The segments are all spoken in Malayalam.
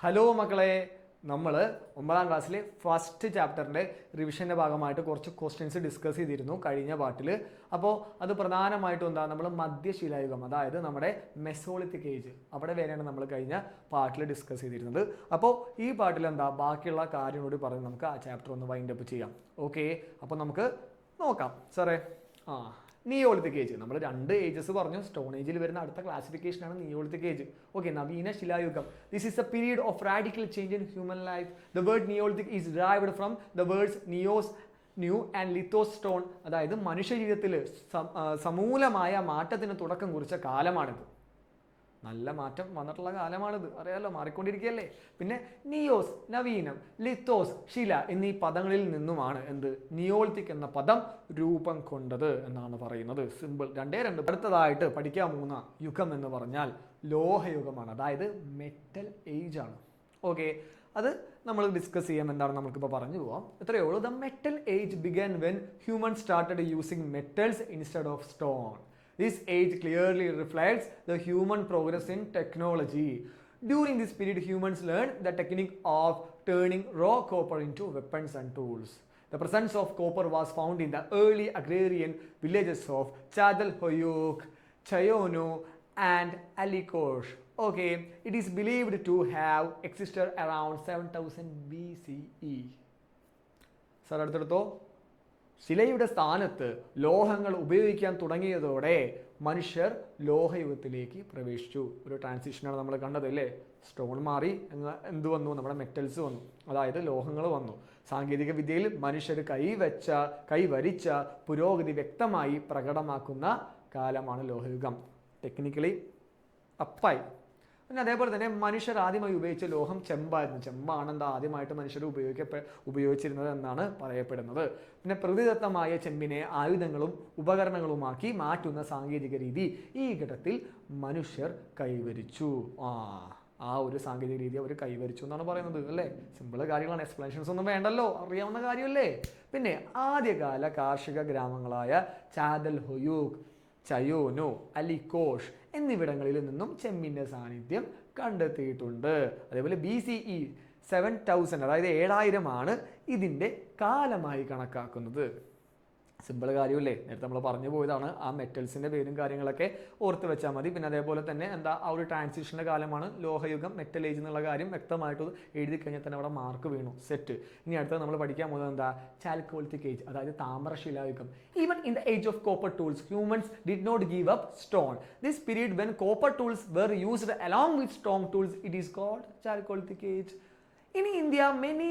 ഹലോ മക്കളെ നമ്മൾ ഒമ്പതാം ക്ലാസ്സിലെ ഫസ്റ്റ് ചാപ്റ്ററിന്റെ റിവിഷന്റെ ഭാഗമായിട്ട് കുറച്ച് ക്വസ്റ്റ്യൻസ് ഡിസ്കസ് ചെയ്തിരുന്നു കഴിഞ്ഞ പാട്ടിൽ അപ്പോൾ അത് പ്രധാനമായിട്ടും എന്താ നമ്മൾ മധ്യശിലായുഗം അതായത് നമ്മുടെ മെസോളിത്തിക് ഏജ് അവിടെ വരെയാണ് നമ്മൾ കഴിഞ്ഞ പാട്ടിൽ ഡിസ്കസ് ചെയ്തിരുന്നത്. അപ്പോൾ ഈ പാട്ടിൽ എന്താ ബാക്കിയുള്ള കാര്യം കൂടി പറഞ്ഞ് നമുക്ക് ആ ചാപ്റ്റർ ഒന്ന് വൈൻഡപ്പ് ചെയ്യാം. ഓക്കെ അപ്പോൾ നമുക്ക് നോക്കാം. സാറേ? ആ. നിയോളിത്തിക് ഏജ് നമ്മൾ രണ്ട് ഏജസ് പറഞ്ഞു സ്റ്റോൺ ഏജിൽ വരുന്ന അടുത്ത ക്ലാസിഫിക്കേഷൻ ആണ് നിയോളിത്തിക് ഏജ് ഓക്കെ നവീന ശിലായുഗം. This is a period of radical change in human life the word neolithic is derived from the words neos new and lithos stone അതായത് മനുഷ്യ ജീവിതത്തിൽ സമൂലമായ മാറ്റത്തിന് തുടക്കം കുറിച്ച കാലമാണിത്. നല്ല മാറ്റം വന്നിട്ടുള്ള കാലമാണിത്. അറിയാലോ മാറിക്കൊണ്ടിരിക്കുകയല്ലേ? പിന്നെ നിയോസ് നവീനം ലിത്തോസ് ശില എന്നീ പദങ്ങളിൽ നിന്നുമാണ് എന്ത്? നിയോളിത്തിക് എന്ന പദം രൂപം കൊണ്ടത് എന്നാണ് പറയുന്നത്. സിമ്പിൾ രണ്ടേ രണ്ട്. അടുത്തതായിട്ട് പഠിക്കാൻ പോകുന്ന യുഗം എന്ന് പറഞ്ഞാൽ ലോഹയുഗമാണ്. അതായത് മെറ്റൽ ഏജ് ആണ്. ഓക്കെ അത് നമ്മൾ ഡിസ്കസ് ചെയ്യാം. എന്താണ് നമുക്കിപ്പോൾ പറഞ്ഞു പോവാം. ഇത്രയേ ഉള്ളൂ. The metal age began when human started using metals instead of stone This age clearly reflects the human progress in technology. During this period, humans learned the technique of turning raw copper into weapons and tools. The presence of copper was found in the early agrarian villages of Chadalhoyuk, Chayonu, and Alikosh. Okay, it is believed to have existed around 7000 BCE. Sir അടുത്തെടുത്തോ ശിലയുടെ സ്ഥാനത്ത് ലോഹങ്ങൾ ഉപയോഗിക്കാൻ തുടങ്ങിയതോടെ മനുഷ്യർ ലോഹയുഗത്തിലേക്ക് പ്രവേശിച്ചു. ഒരു ട്രാൻസിഷനാണ് നമ്മൾ കണ്ടത് അല്ലേ? സ്റ്റോൺ മാറി എന്ത് വന്നു? നമ്മുടെ മെറ്റൽസ് വന്നു. അതായത് ലോഹങ്ങൾ വന്നു. സാങ്കേതിക വിദ്യയിൽ മനുഷ്യർ കൈവച്ച കൈവരിച്ച പുരോഗതി വ്യക്തമായി പ്രകടമാക്കുന്ന കാലമാണ് ലോഹയുഗം. ടെക്നിക്കലി അപ്പായി പിന്നെ അതേപോലെ തന്നെ മനുഷ്യർ ആദ്യമായി ഉപയോഗിച്ച ലോഹം ചെമ്പായിരുന്നു. ചെമ്പാണ് എന്താ ആദ്യമായിട്ട് മനുഷ്യർ ഉപയോഗിക്കപ്പെ ഉപയോഗിച്ചിരുന്നത് എന്നാണ് പറയപ്പെടുന്നത്. പിന്നെ പ്രകൃതിദത്തമായ ചെമ്പിനെ ആയുധങ്ങളും ഉപകരണങ്ങളുമാക്കി മാറ്റുന്ന സാങ്കേതിക രീതി ഈ ഘട്ടത്തിൽ മനുഷ്യർ കൈവരിച്ചു. ആ ആ ഒരു സാങ്കേതിക രീതി അവർ കൈവരിച്ചു എന്നാണ് പറയുന്നത് അല്ലേ? സിമ്പിൾ കാര്യങ്ങളാണ്. എക്സ്പ്ലനേഷൻസ് ഒന്നും വേണ്ടല്ലോ. അറിയാവുന്ന കാര്യമല്ലേ? പിന്നെ ആദ്യകാല കാർഷിക ഗ്രാമങ്ങളായ ചാദൽ ഹൊയൂക്ക് ചയോനോ അലിക്കോഷ് എന്നിവിടങ്ങളിൽ നിന്നും ചെമ്മിന്റെ സാന്നിധ്യം കണ്ടെത്തിയിട്ടുണ്ട്. അതേപോലെ B C E seven thousand അതായത് ഏഴായിരമാണ് ഇതിന്റെ കാലമായി കണക്കാക്കുന്നത്. സിമ്പിൾ കാര്യമല്ലേ? നേരത്തെ നമ്മൾ പറഞ്ഞു പോയതാണ്. ആ മെറ്റൽസിന്റെ പേരും കാര്യങ്ങളൊക്കെ ഓർത്ത് വെച്ചാൽ മതി. പിന്നെ അതേപോലെ തന്നെ എന്താ ആ ഒരു ട്രാൻസിഷന്റെ കാലമാണ് ലോഹയുഗം മെറ്റൽ ഏജ് എന്നുള്ള കാര്യം വ്യക്തമായിട്ട് എഴുതി കഴിഞ്ഞാൽ തന്നെ അവിടെ മാർക്ക് വീണു സെറ്റ് ഇനി അടുത്തത് നമ്മൾ പഠിക്കാൻ പോകുന്നത് എന്താ ചാൽക്കോളിത്തിക് ഏജ് അതായത് താമ്രശിലായുഗം. Even in the age of copper tools humans did not give up stone this period when copper tools were used along with strong tools it is called chalcolithic age ഇനി India many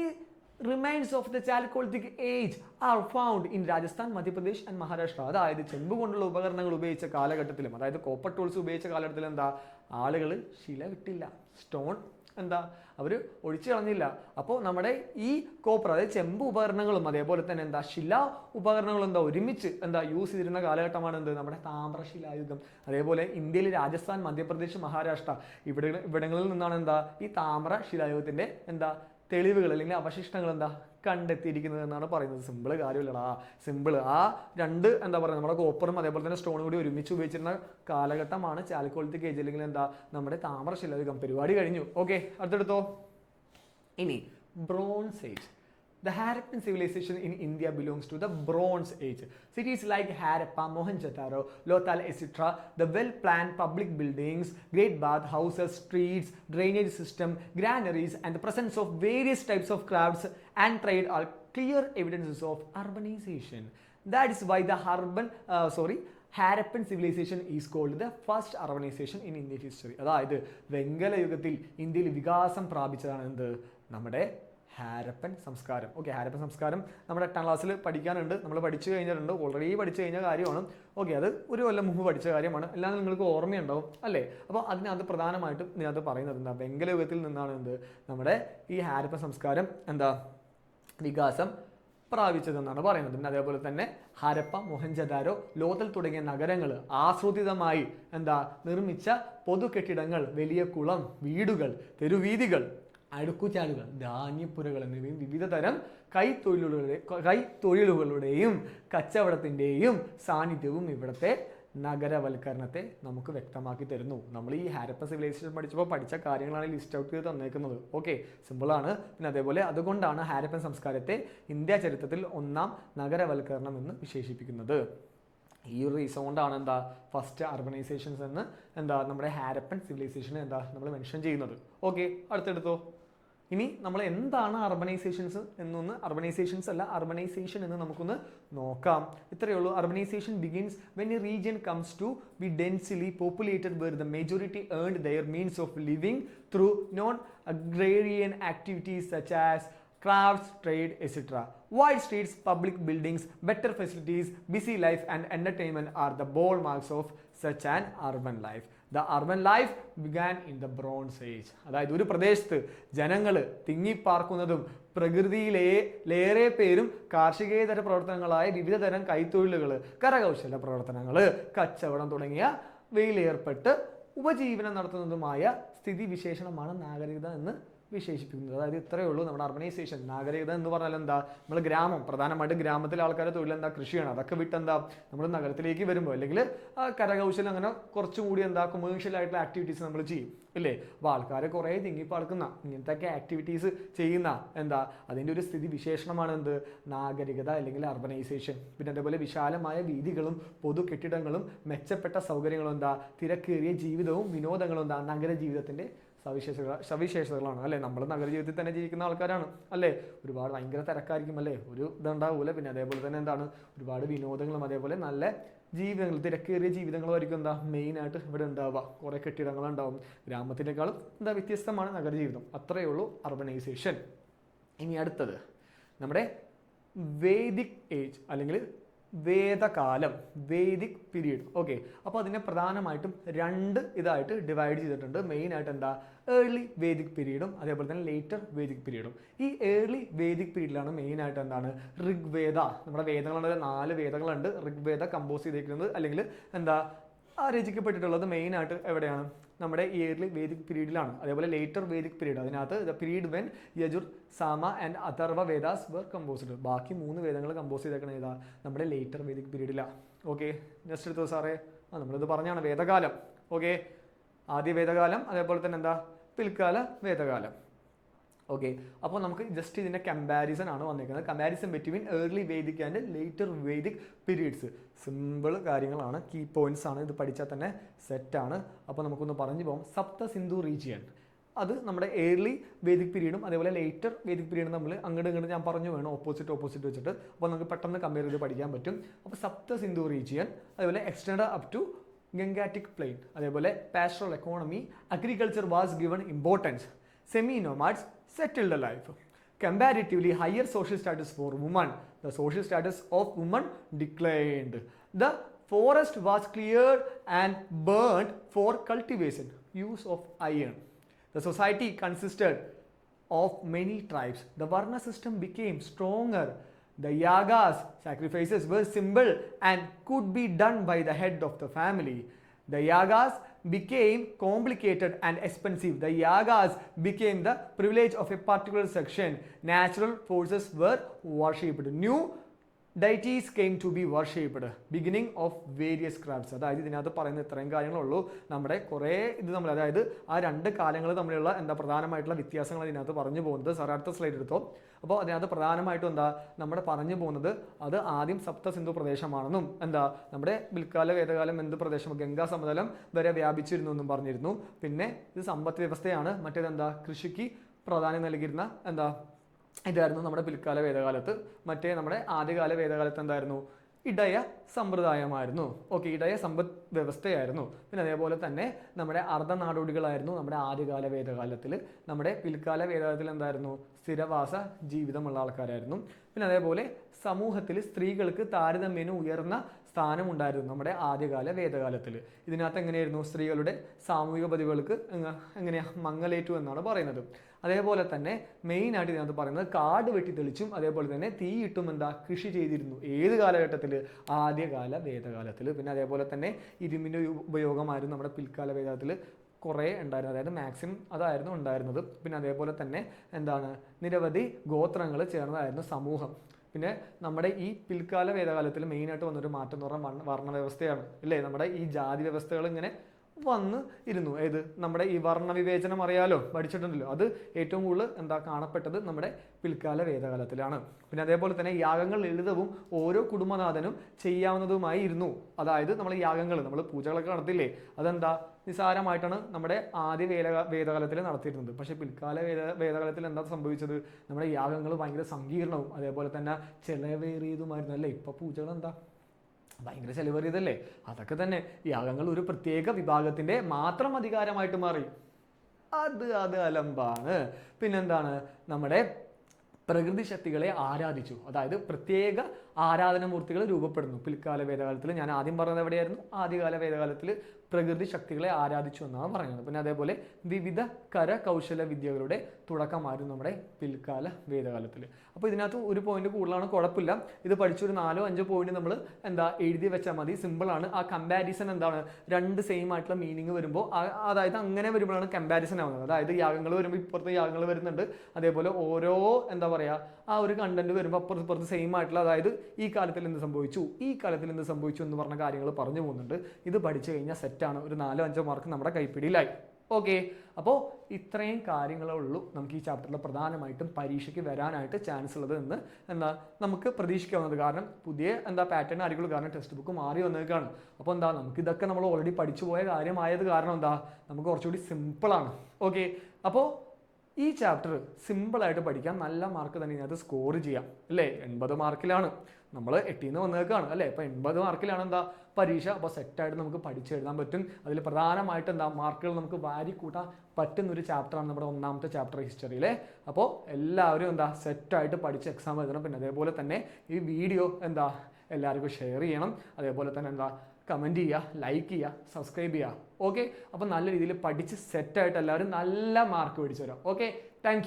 remains of the chalcolithic age are found in Rajasthan Madhya Pradesh and Maharashtra അതായത് ചെമ്പ് കൊണ്ടുള്ള ഉപകരണങ്ങൾ ഉപയോഗിച്ച കാലഘട്ടത്തിലും അതായത് കോപ്പർ ടൂൾസ് ഉപയോഗിച്ച കാലഘട്ടത്തിൽ എന്താ ആളുകൾ ശില വിട്ടില്ല. സ്റ്റോൺ എന്താ അവർ ഒഴിച്ചു കളഞ്ഞില്ല. അപ്പോൾ നമ്മുടെ ഈ കോപ്പർ അതായത് ചെമ്പ് ഉപകരണങ്ങളും അതേപോലെ തന്നെ എന്താ ശില ഉപകരണങ്ങളും എന്താ ഒരുമിച്ച് എന്താ യൂസ് ചെയ്തിരുന്ന കാലഘട്ടമാണ് എന്ത്? നമ്മുടെ താമ്രശിലായുഗം അതേപോലെ ഇന്ത്യയിൽ രാജസ്ഥാൻ മധ്യപ്രദേശ് മഹാരാഷ്ട്ര ഇവിടെ ഇവിടങ്ങളിൽ നിന്നാണ് എന്താ ഈ താമ്ര ശിലായുഗത്തിന്റെ എന്താ തെളിവുകൾ അല്ലെങ്കിൽ അവശിഷ്ടങ്ങൾ എന്താ? കണ്ടെത്തിയിരിക്കുന്നത് എന്നാണ് പറയുന്നത്. സിമ്പിൾ കാര്യമില്ലടാ. സിമ്പിൾ ആ രണ്ട് എന്താ പറയുക നമ്മുടെ കോപ്പറും അതേപോലെ തന്നെ സ്റ്റോണും കൂടി ഒരുമിച്ച് ഉപയോഗിച്ചിരുന്ന കാലഘട്ടമാണ് ചാലക്കോളത്തിക്ക് ഏജ് അല്ലെങ്കിൽ എന്താ നമ്മുടെ താമരശിലായുഗം പരിപാടി കഴിഞ്ഞു. ഓക്കെ അടുത്തെടുത്തോ? ഇനി bronze age The Harappan civilization in India belongs to the Bronze Age. Cities like Harappa, Mohenjo-daro, Lothal, etc., the well-planned public buildings, great bath houses, streets, drainage system, granaries, and the presence of various types of crafts and trade are clear evidences of urbanization. That is why the urban, uh, sorry, Harappan civilization is called the first urbanization in Indian history അതായത് വെങ്കല യുഗത്തിൽ ഇന്ത്യയിൽ വികാസം പ്രാപിച്ചതാണ് എന്ത് നമ്മുടെ ഹാരപ്പൻ സംസ്കാരം. ഓക്കെ ഹാരപ്പൻ സംസ്കാരം നമ്മുടെ എട്ടാം ക്ലാസ്സിൽ പഠിക്കാനുണ്ട്. നമ്മൾ പഠിച്ചു കഴിഞ്ഞിട്ടുണ്ട്. ഓൾറെഡി പഠിച്ചു കഴിഞ്ഞ കാര്യമാണ്. ഓക്കെ അത് ഒരു കൊല്ലം മുമ്പ് പഠിച്ച കാര്യമാണ്. എല്ലാം നിങ്ങൾക്ക് ഓർമ്മയുണ്ടാവും അല്ലേ? അപ്പോൾ അതിനകത്ത് പ്രധാനമായിട്ടും ഇതിനകത്ത് പറയുന്നത് എന്താ? വെങ്കലയുഗത്തിൽ നിന്നാണ് എന്ത്? നമ്മുടെ ഈ ഹാരപ്പൻ സംസ്കാരം എന്താ? വികാസം പ്രാപിച്ചതെന്നാണ് പറയുന്നത്. പിന്നെ അതേപോലെ തന്നെ ഹരപ്പ മൊഹൻജദാരോ ലോതൽ തുടങ്ങിയ നഗരങ്ങൾ ആസൂത്രിതമായി എന്താ? നിർമ്മിച്ച പൊതു കെട്ടിടങ്ങൾ വലിയ കുളം വീടുകൾ തെരുവീതികൾ അടുക്കുചാലുകൾ ധാന്യപ്പുരകൾ എന്നിവയും വിവിധ തരം കൈത്തൊഴിലുകളുടെ കൈത്തൊഴിലുകളുടെയും കച്ചവടത്തിന്റെയും സാന്നിധ്യവും ഇവിടുത്തെ നഗരവൽക്കരണത്തെ നമുക്ക് വ്യക്തമാക്കി തരുന്നു. നമ്മൾ ഈ ഹാരപ്പ സിവിലൈസേഷൻ പഠിച്ചപ്പോൾ പഠിച്ച കാര്യങ്ങളാണ് ലിസ്റ്റ് ഔട്ട് ചെയ്ത് തന്നേക്കുന്നത്. ഓക്കെ സിമ്പിളാണ് പിന്നെ അതേപോലെ അതുകൊണ്ടാണ് ഹാരപ്പൻ സംസ്കാരത്തെ ഇന്ത്യ ചരിത്രത്തിൽ ഒന്നാം നഗരവൽക്കരണം എന്ന് വിശേഷിപ്പിക്കുന്നത്. ഈ ഒരു റീസൺ കൊണ്ടാണ് എന്താ ഫസ്റ്റ് അർബനൈസേഷൻസ് എന്ന് എന്താ നമ്മുടെ ഹാരപ്പൻ സിവിലൈസേഷൻ എന്താ നമ്മൾ മെൻഷൻ ചെയ്യുന്നത്. ഓക്കെ അടുത്തെടുത്തോ. ഇനി നമ്മൾ എന്താണ് അർബനൈസേഷൻസ് എന്നൊന്ന് അർബനൈസേഷൻസ് അല്ല അർബനൈസേഷൻ എന്ന് നമുക്കൊന്ന് നോക്കാം. ഇത്രയേ ഉള്ളൂ. Urbanization begins when a region comes to be densely populated where the majority earned their means of living through non agrarian activities such as crafts, trade, etc. Wide streets, public buildings, better busy life, and entertainment are the bold marks of such an urban life. The urban life began in the Bronze Age. അതായത് ഒരു പ്രദേശത്ത് ജനങ്ങൾ തിങ്ങിപ്പാർക്കുന്നതും പ്രകൃതിയിലെ ലേറെ പേരും കാർഷികേതര പ്രവർത്തനങ്ങളായ വിവിധ തരം കൈത്തൊഴിലുകൾ കരകൗശല പ്രവർത്തനങ്ങൾ കച്ചവടം തുടങ്ങിയ വെയിലേർപ്പെട്ട് ഉപജീവനം നടത്തുന്നതുമായ സ്ഥിതി വിശേഷണമാണ് നാഗരികത എന്ന് വിശേഷിപ്പിക്കുന്നത്. അതായത് ഇത്രയേ ഉള്ളൂ നമ്മുടെ അർബനൈസേഷൻ നാഗരികത എന്ന് പറഞ്ഞാൽ എന്താ? നമ്മൾ ഗ്രാമം. പ്രധാനമായിട്ട് ഗ്രാമത്തിലെ ആൾക്കാരുടെ തൊഴിൽ എന്താ? കൃഷിയാണ്. അതൊക്കെ വിട്ട് എന്താ നമ്മൾ നഗരത്തിലേക്ക് വരുമ്പോൾ അല്ലെങ്കിൽ കരകൗശലം അങ്ങനെ കുറച്ചും കൂടി എന്താ? കൊമേഴ്ഷ്യൽ ആയിട്ടുള്ള ആക്ടിവിറ്റീസ് നമ്മൾ ചെയ്യും. ഇല്ലേ? അപ്പോൾ ആൾക്കാരെ കുറേ തിങ്ങിപ്പാർക്കുന്ന ഇങ്ങനത്തെ ആക്ടിവിറ്റീസ് ചെയ്യുന്ന എന്താ? അതിന്റെ ഒരു സ്ഥിതി വിശേഷണമാണ് എന്ത്? നാഗരികത അല്ലെങ്കിൽ അർബനൈസേഷൻ പിന്നെ അതേപോലെ വിശാലമായ വീതികളും പൊതു കെട്ടിടങ്ങളും മെച്ചപ്പെട്ട സൗകര്യങ്ങളും എന്താ? തിരക്കേറിയ ജീവിതവും വിനോദങ്ങളും എന്താ? നഗര ജീവിതത്തിന്റെ സവിശേഷത സവിശേഷതകളാണ് അല്ലേ? നമ്മൾ നഗരജീവിതത്തിൽ തന്നെ ജീവിക്കുന്ന ആൾക്കാരാണ് അല്ലേ? ഒരുപാട് ഭയങ്കര തിരക്കായിരിക്കും അല്ലേ? ഒരു ഇതുണ്ടാവൂല. പിന്നെ അതേപോലെ തന്നെ എന്താണ്? ഒരുപാട് വിനോദങ്ങളും അതേപോലെ നല്ല ജീവിതങ്ങൾ തിരക്കേറിയ ജീവിതങ്ങളുമായിരിക്കും എന്താ? മെയിനായിട്ട് ഇവിടെ ഉണ്ടാവുക. കുറേ കെട്ടിടങ്ങളുണ്ടാവും. ഗ്രാമത്തിനേക്കാളും എന്താ? വ്യത്യസ്തമാണ് നഗരജീവിതം. അത്രയേ ഉള്ളൂ അർബനൈസേഷൻ ഇനി അടുത്തത്. നമ്മുടെ വേദിക് ഏജ് അല്ലെങ്കിൽ വേദകാലം വേദിക് പീരീഡ്. ഓക്കെ അപ്പോൾ അതിനെ പ്രധാനമായിട്ടും രണ്ട് ഇതായിട്ട് ഡിവൈഡ് ചെയ്തിട്ടുണ്ട്. മെയിൻ ആയിട്ട് എന്താ? ഏർലി വേദിക് പീരീഡും അതേപോലെ തന്നെ ലേറ്റർ വേദിക് പീരീഡും ഈ ഏർലി വേദിക് പീരീഡിലാണ് മെയിൻ ആയിട്ട് എന്താണ്? ഋഗ്വേദ. നമ്മുടെ വേദങ്ങളുണ്ട്. നാല് വേദങ്ങളുണ്ട്. ഋഗ്വേദ കമ്പോസ് ചെയ്തിരിക്കുന്നത് അല്ലെങ്കിൽ എന്താ? ആ മെയിൻ ആയിട്ട് എവിടെയാണ്? നമ്മുടെ ഇയർലി വേദിക് പീരീഡിലാണ് അതേപോലെ ലേറ്റർ വേദിക് പീരീഡ് അതിനകത്ത് the period when Yajur Sama and Atharva Vedas were composed ബാക്കി മൂന്ന് വേദങ്ങൾ കമ്പോസ് ചെയ്തേക്കണ ഏതാ? നമ്മുടെ ലേറ്റർ വേദിക് പീരീഡിലാണ് ഓക്കെ നെക്സ്റ്റ് എടുത്തോ സാറേ? ആ നമ്മളിത് പറഞ്ഞാണ്. വേദകാലം. ഓക്കെ ആദ്യ വേദകാലം അതേപോലെ തന്നെ എന്താ? പിൽക്കാല വേദകാലം. ഓക്കെ അപ്പോൾ നമുക്ക് ജസ്റ്റ് ഇതിന്റെ കമ്പാരിസൺ ആണ് വന്നിരിക്കുന്നത് comparison between early Vedic and later Vedic periods simple കാര്യങ്ങളാണ് കീ പോയിന്റ്സ് ആണ് ഇത് പഠിച്ചാൽ തന്നെ സെറ്റാണ് അപ്പോൾ നമുക്കൊന്ന് പറഞ്ഞു പോകാം. സപ്ത സിന്ധു റീജിയൻ അത് നമ്മുടെ ഏർലി വേദിക് പീരീഡും അതേപോലെ ലേറ്റർ വേദിക് പീരീഡും നമ്മൾ അങ്ങോട്ട് ഇങ്ങോട്ട് ഞാൻ പറഞ്ഞു വേണം ഓപ്പോസിറ്റ് ഓപ്പോസിറ്റ് വെച്ചിട്ട്. അപ്പോൾ നമുക്ക് പെട്ടെന്ന് കമ്പയർ ചെയ്ത് പഠിക്കാൻ പറ്റും. അപ്പോൾ സപ്ത സിന്ധു റീജിയൻ അതേപോലെ extend up to Gangetic plain അതേപോലെ pastoral economy agriculture was given importance semi-nomads settled life. Comparatively higher social status for women, the social status of women declined. The forest was cleared and burnt for cultivation, use of iron. The society consisted of many tribes. The Varna system became stronger. The yagas, sacrifices were simple and could be done by the head of the family. The yagas became complicated and expensive. The yagas became the privilege of a particular section. Natural forces were worshipped. New deities came to be worshipped beginning of various crafts അതായത് ഇതിനകത്ത് പറയുന്ന ഇത്രയും കാര്യങ്ങളുള്ളൂ. നമ്മുടെ കുറേ ഇത് നമ്മൾ അതായത് ആ രണ്ട് കാലങ്ങൾ തമ്മിലുള്ള എന്താ പ്രധാനമായിട്ടുള്ള വ്യത്യാസങ്ങൾ ഇതിനകത്ത് പറഞ്ഞു പോകുന്നത്. സാർ അടുത്ത സ്ലൈഡ് എടുത്തോ. അപ്പോൾ അതിനകത്ത് പ്രധാനമായിട്ടും എന്താ നമ്മുടെ പറഞ്ഞു പോകുന്നത് അത് ആദ്യം സപ്ത സിന്ധു പ്രദേശമാണെന്നും എന്താ നമ്മുടെ വിൽക്കാല വേദകാലം എന്ത് പ്രദേശം ഗംഗാ സമതലം വരെ വ്യാപിച്ചിരുന്നു എന്നും പറഞ്ഞിരുന്നു. പിന്നെ ഇത് സമ്പദ് വ്യവസ്ഥയാണ്. മറ്റേത് എന്താ കൃഷിക്ക് പ്രാധാന്യം നൽകിയിരുന്ന എന്താ ഇതായിരുന്നു നമ്മുടെ പിൽക്കാല വേദകാലത്ത്. മറ്റേ നമ്മുടെ ആദ്യകാല വേദകാലത്ത് എന്തായിരുന്നു? ഇടയ സമ്പ്രദായമായിരുന്നു. ഓക്കെ ഇടയ സമ്പദ് വ്യവസ്ഥയായിരുന്നു. പിന്നെ അതേപോലെ തന്നെ നമ്മുടെ അർദ്ധനാടോടികളായിരുന്നു നമ്മുടെ ആദ്യകാല വേദകാലത്തിൽ നമ്മുടെ പിൽക്കാല വേദകാലത്തിൽ എന്തായിരുന്നു? സ്ഥിരവാസ ജീവിതമുള്ള ആൾക്കാരായിരുന്നു. പിന്നെ അതേപോലെ സമൂഹത്തിൽ സ്ത്രീകൾക്ക് താരതമ്യേന ഉയർന്ന സ്ഥാനമുണ്ടായിരുന്നു നമ്മുടെ ആദ്യകാല വേദകാലത്തിൽ ഇതിനകത്ത് എങ്ങനെയായിരുന്നു? സ്ത്രീകളുടെ സാമൂഹിക പതിവുകൾക്ക് എങ്ങനെയാണ് എങ്ങനെയാ മങ്ങലേറ്റു എന്നാണ് പറയുന്നത്. അതേപോലെ തന്നെ മെയിൻ ആയിട്ട് ഇതിനകത്ത് പറയുന്നത് കാട് വെട്ടി തെളിച്ചും അതേപോലെ തന്നെ തീയിട്ടും എന്താ കൃഷി ചെയ്തിരുന്നു. ഏത് കാലഘട്ടത്തിൽ ആദ്യകാല വേദകാലത്തിൽ പിന്നെ അതേപോലെ തന്നെ ഇരുമ്പിന്റെ ഉപയോഗമായിരുന്നു നമ്മുടെ പിൽക്കാല വേദകാലത്തിൽ കുറേ ഉണ്ടായിരുന്നു അതായത് മാക്സിമം അതായിരുന്നു ഉണ്ടായിരുന്നത്. പിന്നെ അതേപോലെ തന്നെ എന്താണ്? നിരവധി ഗോത്രങ്ങൾ ചേർന്നതായിരുന്നു സമൂഹം. പിന്നെ നമ്മുടെ ഈ പിൽക്കാല വേദകാലത്തിൽ മെയിനായിട്ട് വന്നൊരു മാറ്റം എന്ന് പറഞ്ഞാൽ വർണ വ്യവസ്ഥയാണ് ഇല്ലേ? നമ്മുടെ ഈ ജാതി വ്യവസ്ഥകൾ ഇങ്ങനെ വന്ന് ഇരുന്നു. ഏത്? നമ്മുടെ ഈ വർണവിവേചനം അറിയാലോ? പഠിച്ചിട്ടുണ്ടല്ലോ. അത് ഏറ്റവും കൂടുതൽ എന്താ കാണപ്പെട്ടത് നമ്മുടെ പിൽക്കാല വേദകാലത്തിലാണ്. പിന്നെ അതേപോലെ തന്നെ യാഗങ്ങൾ ലളിതവും ഓരോ കുടുംബനാഥനും ചെയ്യാവുന്നതുമായി ഇരുന്നു. അതായത് നമ്മൾ യാഗങ്ങൾ നമ്മൾ പൂജകളൊക്കെ നടത്തില്ലേ? അതെന്താ? നിസാരമായിട്ടാണ് നമ്മുടെ ആദ്യ വേല വേദകാലത്തിൽ നടത്തിയിരുന്നത്. പക്ഷേ പിൽക്കാല വേദ വേദകാലത്തിൽ എന്താ സംഭവിച്ചത്? നമ്മുടെ യാഗങ്ങൾ ഭയങ്കര സങ്കീർണവും. അതേപോലെ തന്നെ ചെലവേറിയതുമായിരുന്നു. അല്ലേ? ഇപ്പം പൂജകൾ എന്താ ഭയങ്കര ചെലവേറിയതല്ലേ അതൊക്കെ തന്നെ. യാഗങ്ങൾ ഒരു പ്രത്യേക വിഭാഗത്തിന്റെ മാത്രം അധികാരമായിട്ട് മാറി. അത് അത് അലമ്പാണ്. പിന്നെന്താണ്? നമ്മുടെ പ്രകൃതി ശക്തികളെ ആരാധിച്ചു. അതായത് പ്രത്യേക ആരാധനമൂർത്തികൾ രൂപപ്പെടുന്നു. പിൽക്കാല വേദകാലത്തിൽ ഞാൻ ആദ്യം പറഞ്ഞത് എവിടെയായിരുന്നു? ആദ്യകാല വേദകാലത്തിൽ പ്രകൃതി ശക്തികളെ ആരാധിച്ചു എന്നാണ് പറയുന്നത്. പിന്നെ അതേപോലെ വിവിധ കരകൗശല വിദ്യകളുടെ തുടക്കമായിരുന്നു നമ്മുടെ പിൽക്കാല വേദകാലത്തിൽ അപ്പോൾ ഇതിനകത്ത് ഒരു പോയിന്റ് കൂടുതലാണ് കുഴപ്പമില്ല. ഇത് പഠിച്ചൊരു നാലോ അഞ്ചോ പോയിന്റ് നമ്മൾ എന്താ എഴുതി വെച്ചാൽ മതി. സിമ്പിളാണ് ആ കമ്പാരിസൺ എന്താണ്? രണ്ട് സെയിം ആയിട്ടുള്ള മീനിങ് വരുമ്പോൾ അതായത് അങ്ങനെ വരുമ്പോഴാണ് കമ്പാരിസൺ ആവുന്നത്. അതായത് യാഗങ്ങൾ വരുമ്പോൾ ഇപ്പുറത്ത് യാഗങ്ങൾ വരുന്നുണ്ട്. അതേപോലെ ഓരോ എന്താ പറയുക ആ ഒരു കണ്ടന്റ് വരുമ്പോൾ അപ്പുറത്ത് ഇപ്പുറത്ത് സെയിം ആയിട്ടുള്ള അതായത് ഈ കാലത്തിൽ എന്ത് സംഭവിച്ചു? ഈ കാലത്തിൽ എന്ത് സംഭവിച്ചു എന്ന് പറഞ്ഞ കാര്യങ്ങൾ പറഞ്ഞു പോകുന്നുണ്ട്. ഇത് പഠിച്ചു കഴിഞ്ഞാൽ സെറ്റാണ് ഒരു നാലോ അഞ്ചോ മാർക്ക് നമ്മുടെ കൈപ്പിടിയിലായി. ഓക്കെ അപ്പോൾ ഇത്രയും കാര്യങ്ങളേ ഉള്ളൂ നമുക്ക് ഈ ചാപ്റ്ററിൽ പ്രധാനമായിട്ടും പരീക്ഷയ്ക്ക് വരാനായിട്ട് ചാൻസ് ഉള്ളത് എന്ന് എന്താ നമുക്ക് പ്രതീക്ഷിക്കാവുന്നത്. കാരണം പുതിയ എന്താ പാറ്റേൺ ആയിരിക്കുള്ളൂ. കാരണം ടെക്സ്റ്റ് ബുക്ക് മാറി വന്നേക്കാണ്. അപ്പോൾ എന്താ നമുക്ക് ഇതൊക്കെ നമ്മൾ ഓൾറെഡി പഠിച്ചു പോയ കാര്യമായത് കാരണം എന്താ? നമുക്ക് കുറച്ചുകൂടി സിമ്പിളാണ് ഓക്കെ അപ്പോൾ ഈ ചാപ്റ്റർ സിമ്പിളായിട്ട് പഠിക്കാം നല്ല മാർക്ക് തന്നെ ഇതിനകത്ത് സ്കോർ ചെയ്യാം. അല്ലേ? എൺപത് മാർക്കിലാണ് നമ്മൾ എട്ടിൽ നിന്ന് വന്നേക്കാണ് അല്ലേ? അപ്പോൾ എൺപത് മാർക്കിലാണ് എന്താ പരീക്ഷ. അപ്പോൾ സെറ്റായിട്ട് നമുക്ക് പഠിച്ചെഴുതാൻ പറ്റും. അതിൽ പ്രധാനമായിട്ട് എന്താ മാർക്കുകൾ നമുക്ക് വാരി കൂട്ടാൻ പറ്റുന്ന ഒരു ചാപ്റ്ററാണ് നമ്മുടെ ഒന്നാമത്തെ ചാപ്റ്റർ ഹിസ്റ്ററിയിലെ അപ്പോൾ എല്ലാവരും എന്താ സെറ്റായിട്ട് പഠിച്ച് എക്സാം എഴുതണം. പിന്നെ അതേപോലെ തന്നെ ഈ വീഡിയോ എന്താ എല്ലാവർക്കും ഷെയർ ചെയ്യണം. അതേപോലെ തന്നെ എന്താ കമന്റ് ചെയ്യുക ലൈക്ക് ചെയ്യുക സബ്സ്ക്രൈബ് ചെയ്യുക. ഓക്കെ അപ്പോൾ നല്ല രീതിയിൽ പഠിച്ച് സെറ്റായിട്ട് എല്ലാവരും നല്ല മാർക്ക് മേടിച്ചു വരാം. Okay thank